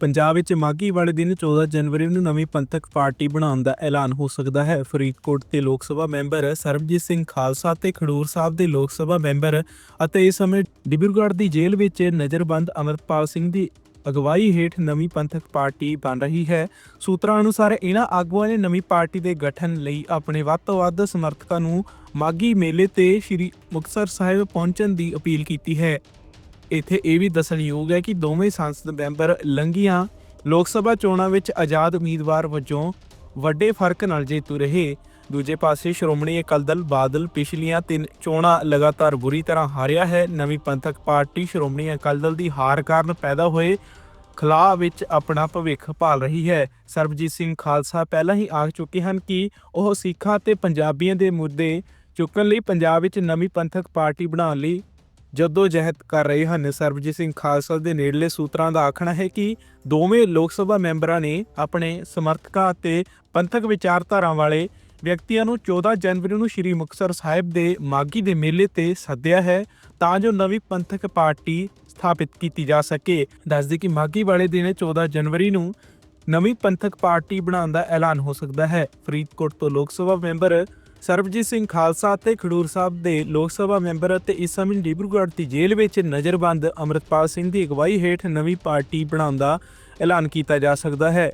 ਪੰਜਾਬ ਵਿੱਚ ਮਾਘੀ ਵਾਲੇ ਦਿਨ 14 ਜਨਵਰੀ ਨੂੰ ਨਵੀਂ ਪੰਥਕ ਪਾਰਟੀ ਬਣਾਉਣ ਦਾ ਐਲਾਨ ਹੋ ਸਕਦਾ ਹੈ। ਫਰੀਦਕੋਟ ਦੇ ਲੋਕ ਸਭਾ ਮੈਂਬਰ ਸਰਬਜੀਤ ਸਿੰਘ ਖਾਲਸਾ ਤੇ ਖਡੂਰ ਸਾਹਿਬ ਦੇ ਲੋਕ ਸਭਾ ਮੈਂਬਰ ਅਤੇ ਇਸ ਸਮੇਂ ਡਿਬਰੂਗੜ੍ਹ ਦੀ ਜੇਲ੍ਹ ਵਿੱਚ ਨਜ਼ਰਬੰਦ ਅਮਰਪਾਲ ਸਿੰਘ ਦੀ ਅਗਵਾਈ ਹੇਠ ਨਵੀਂ ਪੰਥਕ ਪਾਰਟੀ ਬਣ ਰਹੀ ਹੈ। ਸੂਤਰਾਂ ਅਨੁਸਾਰ ਇਹਨਾਂ ਆਗੂਆਂ ਨੇ ਨਵੀਂ ਪਾਰਟੀ ਦੇ ਗਠਨ ਲਈ ਆਪਣੇ ਵੱਧ ਤੋਂ ਵੱਧ ਸਮਰਥਕਾਂ ਨੂੰ ਮਾਗੀ ਮੇਲੇ ਤੇ ਸ੍ਰੀ ਮੁਕਤਸਰ ਸਾਹਿਬ ਪਹੁੰਚਣ ਦੀ ਅਪੀਲ ਕੀਤੀ ਹੈ। ਇੱਥੇ ਇਹ ਵੀ ਦੱਸਣਯੋਗ ਹੈ ਕਿ ਦੋਵੇਂ ਸੰਸਦ ਮੈਂਬਰ ਲੰਗੀਆਂ ਲੋਕ ਸਭਾ ਚੋਣਾਂ ਵਿੱਚ ਆਜ਼ਾਦ ਉਮੀਦਵਾਰ ਵਜੋਂ ਵੱਡੇ ਫ਼ਰਕ ਨਾਲ ਜੇਤੂ ਰਹੇ। ਦੂਜੇ ਪਾਸੇ ਸ਼੍ਰੋਮਣੀ ਅਕਾਲੀ ਦਲ ਬਾਦਲ ਪਿਛਲੀਆਂ ਤਿੰਨ ਚੋਣਾਂ ਲਗਾਤਾਰ ਬੁਰੀ ਤਰ੍ਹਾਂ ਹਾਰਿਆ ਹੈ। ਨਵੀਂ ਪੰਥਕ ਪਾਰਟੀ ਸ਼੍ਰੋਮਣੀ ਅਕਾਲੀ ਦਲ ਦੀ ਹਾਰ ਕਾਰਨ ਪੈਦਾ ਹੋਏ ਖਲਾ ਵਿੱਚ ਆਪਣਾ ਭਵਿੱਖ ਭਾਲ ਰਹੀ ਹੈ। ਸਰਬਜੀਤ ਸਿੰਘ ਖਾਲਸਾ ਪਹਿਲਾਂ ਹੀ ਆਖ ਚੁੱਕੇ ਹਨ ਕਿ ਉਹ ਸਿੱਖਾਂ ਤੇ ਪੰਜਾਬੀਆਂ ਦੇ ਮੁੱਦੇ ਚੁੱਕਣ ਲਈ ਪੰਜਾਬ ਵਿੱਚ ਨਵੀਂ ਪੰਥਕ ਪਾਰਟੀ ਬਣਾਉਣ ਲਈ ਜਦੋਂ ਜਹਿਦ ਕਰ ਰਹੇ ਹਨ। ਸਰਬਜੀਤ ਸਿੰਘ ਖਾਲਸਾ ਦੇ ਨੇੜਲੇ ਸੂਤਰਾਂ ਦਾ ਆਖਣਾ ਹੈ ਕਿ ਦੋਵੇਂ ਲੋਕ ਸਭਾ ਮੈਂਬਰਾਂ ਨੇ ਆਪਣੇ ਸਮਰਥਕਾਂ ਅਤੇ ਪੰਥਕ ਵਿਚਾਰਧਾਰਾ ਵਾਲੇ ਵਿਅਕਤੀਆਂ ਨੂੰ 14 ਜਨਵਰੀ ਨੂੰ ਸ੍ਰੀ ਮੁਕਤਸਰ ਸਾਹਿਬ ਦੇ ਮਾਗੀ ਦੇ ਮੇਲੇ ਤੇ ਸੱਦਿਆ ਹੈ ਤਾਂ ਜੋ ਨਵੀਂ ਪੰਥਕ ਪਾਰਟੀ ਸਥਾਪਿਤ ਕੀਤੀ ਜਾ ਸਕੇ। ਦੱਸਦੇ ਕਿ ਮਾਗੀ ਵਾਲੇ ਦਿਨ 14 ਜਨਵਰੀ ਨੂੰ ਨਵੀਂ ਪੰਥਕ ਪਾਰਟੀ ਬਣਾਉਣ ਦਾ ਐਲਾਨ ਹੋ ਸਕਦਾ ਹੈ। ਫਰੀਦਕੋਟ ਤੋਂ ਲੋਕ ਸਭਾ ਮੈਂਬਰ ਸਰਬਜੀਤ ਸਿੰਘ ਖਾਲਸਾ ਅਤੇ ਖਡੂਰ ਸਾਹਿਬ ਦੇ ਲੋਕ ਸਭਾ ਮੈਂਬਰ ਅਤੇ ਇਸ ਸਮੇਂ ਡਿਬਰੂਗੜ੍ਹ ਦੀ ਜੇਲ੍ਹ ਵਿੱਚ ਨਜ਼ਰਬੰਦ ਅਮਰਤਪਾਲ ਸਿੰਘ ਦੀ ਅਗਵਾਈ ਹੇਠ ਨਵੀਂ ਪਾਰਟੀ ਬਣਾਉਣ ਦਾ ਐਲਾਨ ਕੀਤਾ ਜਾ ਸਕਦਾ ਹੈ।